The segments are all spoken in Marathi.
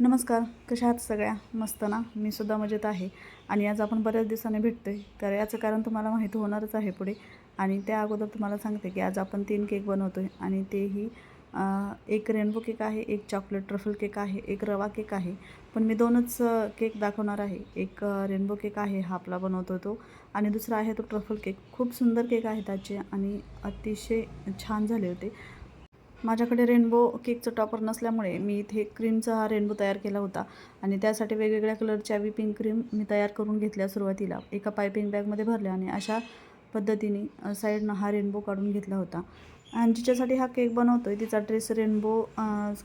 नमस्कार कशा आहात सगळ्या? मस्त ना? मी सुद्धा मजेत आहे. आणि आज आपण बऱ्याच दिवसांनी भेटतोय. तर याचं कारण तुम्हाला माहिती होणारच आहे पुढे. आणि त्या अगोदर तुम्हाला सांगते की आज आपण तीन केक बनवतो आहे आणि तेही एक रेनबो केक आहे एक चॉकलेट ट्रफल केक आहे एक रवा केक आहे. पण मी दोनच केक दाखवणार आहे. एक रेनबो केक आहे हा आपला बनवतो तो. आणि दुसरा आहे तो ट्रफल केक. खूप सुंदर केक आहे त्याचे आणि अतिशय छान झाले होते. माझ्याकडे रेनबो केकचं टॉपर नसल्यामुळे मी इथे क्रीमचा हा रेनबो तयार केला होता आणि त्यासाठी वेगवेगळ्या कलरच्या विपिंग क्रीम मी तयार करून घेतल्या सुरुवातीला. एका पायपिंग बॅगमध्ये भरल्या आणि अशा पद्धतीने साईडनं हा रेनबो काढून घेतला होता. आणि जिच्यासाठी हा केक बनवतो आहे तिचा ड्रेस रेनबो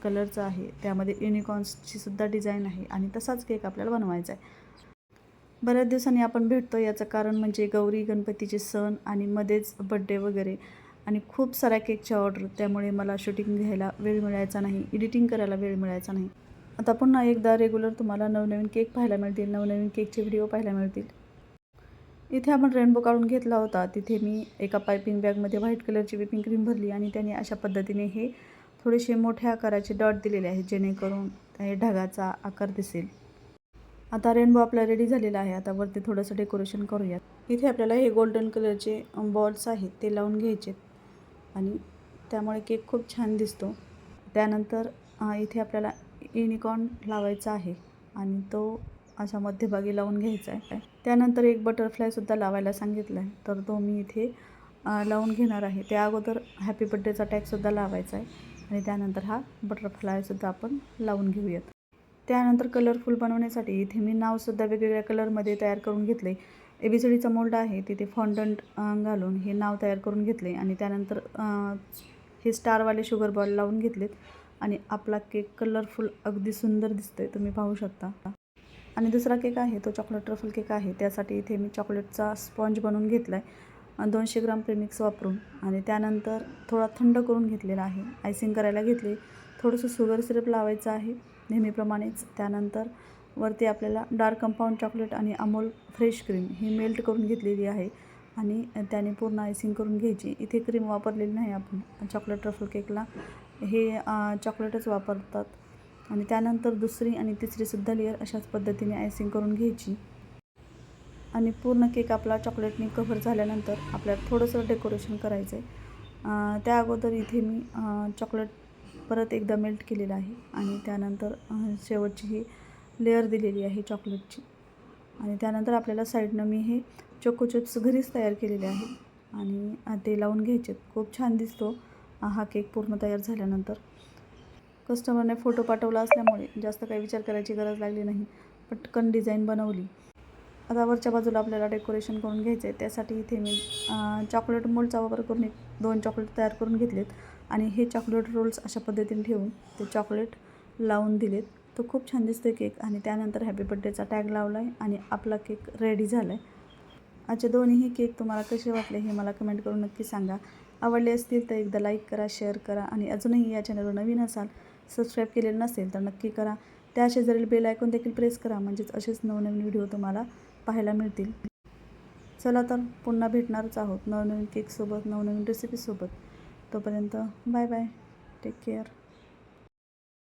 कलरचा आहे. त्यामध्ये युनिकॉर्न्सची सुद्धा डिझाईन आहे आणि तसाच केक आपल्याला बनवायचा आहे. बऱ्याच दिवसांनी आपण भेटतो. याचं कारण म्हणजे गौरी गणपतीचे सण आणि मध्येच बड्डे वगैरे. आणि खूप साऱ्या केकच्या ऑर्डर त्यामुळे मला शूटिंग घ्यायला वेळ मिळायचा नाही एडिटिंग करायला वेळ मिळायचा नाही. आता पुन्हा एकदा रेग्युलर तुम्हाला नवनवीन केक पाहायला मिळतील नवनवीन केकचे व्हिडिओ पाहायला मिळतील. इथे आपण रेनबो काढून घेतला होता तिथे मी एका पायपिंग बॅगमध्ये व्हाईट कलरची विपिंग क्रीम भरली आणि त्याने अशा पद्धतीने हे थोडेसे मोठ्या आकाराचे डॉट दिलेले आहेत जेणेकरून हे ढगाचा आकार दिसेल. आता रेनबो आपला रेडी झालेला आहे आता वरती थोडंसं डेकोरेशन करूयात. इथे आपल्याला हे गोल्डन कलरचे बॉल्स आहेत ते लावून घ्यायचे आणि त्यामुळे केक खूप छान दिसतो. त्यानंतर इथे आपल्याला युनिकॉर्न लावायचा आहे आणि तो अशा मध्यभागी लावून घ्यायचा आहे. त्यानंतर एक बटरफ्लायसुद्धा लावायला सांगितलं आहे. तर तो मी इथे लावून घेणार आहे. त्या अगोदर हॅपी बड्डेचा टॅगसुद्धा लावायचा आहे. आणि त्यानंतर हा बटरफ्लायसुद्धा आपण लावून घेऊयात. त्यानंतर कलरफुल बनवण्यासाठी इथे मी नावसुद्धा वेगवेगळ्या कलरमध्ये तयार करून घेतले ए बी सी डीचा मोल्ड आहे तिथे फॉन्डंट घालून हे नाव तयार करून घेतले आणि त्यानंतर हे स्टारवाले शुगर बॉल लावून घेतलेत आणि आपला केक कलरफुल अगदी सुंदर दिसतो आहे तुम्ही पाहू शकता. आणि दुसरा केक आहे तो चॉकलेट ट्रफल केक आहे त्यासाठी इथे मी चॉकलेटचा स्पॉन्ज बनवून घेतला आहे दोनशे ग्राम प्रेमिक्स वापरून. आणि त्यानंतर थोडा थंड करून घेतलेला आहे आयसिंग करायला घेतले. थोडंसं शुगर सिरप लावायचं आहे नेहमीप्रमाणेच. त्यानंतर वरती आपल्याला डार्क कंपाऊंड चॉकलेट आणि अमूल फ्रेश क्रीम ही मेल्ट करून घेतलेली आहे. आणि त्याने पूर्ण आयसिंग करून घ्यायची. इथे क्रीम वापरलेली नाही आपण. चॉकलेट ट्रफल केकला हे चॉकलेटच वापरतात. आणि त्यानंतर दुसरी आणि तिसरीसुद्धा लेअर अशाच पद्धतीने आयसिंग करून घ्यायची. आणि पूर्ण केक आपला चॉकलेटने कव्हर झाल्यानंतर आपल्याला थोडंसं डेकोरेशन करायचं आहे त्या अगोदर इथे मी चॉकलेट परत एकदा मेल्ट केलेलं आहे. आणि त्यानंतर शेवटची ही लेअर दिलेली आहे चॉकलेटची. आणि त्यानंतर आपल्याला साईडनं मी हे चोको चिप्स घरीच तयार केलेले आहे. आणि ते लावून घ्यायचे खूप छान दिसतो हा केक पूर्ण तयार झाल्यानंतर. कस्टमरने फोटो पाठवला असल्यामुळे जास्त काही विचार करायची गरज लागली नाही पटकन डिझाईन बनवली. आता वरच्या बाजूला आपल्याला डेकोरेशन करून घ्यायचं आहे त्यासाठी इथे मी चॉकलेट मोल्डचा वापर करून एक दोन चॉकलेट तयार करून घेतलेत. आणि हे चॉकलेट रोल्स अशा पद्धतीने ठेवून ते चॉकलेट लावून दिलेत. तो खूप छान दिसतो केक. आणि त्यानंतर हॅपी बड्डेचा टॅग लावला आहे आणि आपला केक रेडी झाला आहे आजचे दोन्हीही केक तुम्हाला कसे वाटले हे मला कमेंट करून नक्की सांगा. आवडले असतील तर एकदा लाईक करा शेअर करा आणि अजूनही या चॅनलवर नवीन असाल सबस्क्राईब केलेलं नसेल तर नक्की करा. त्या शेजारील बेल आयकॉन देखील प्रेस करा म्हणजेच असेच नवनवीन व्हिडिओ तुम्हाला पाहायला मिळतील. चला तर पुन्हा भेटणारच आहोत नवनवीन केकसोबत नवनवीन रेसिपीसोबत तोपर्यंत बाय बाय टेक केअर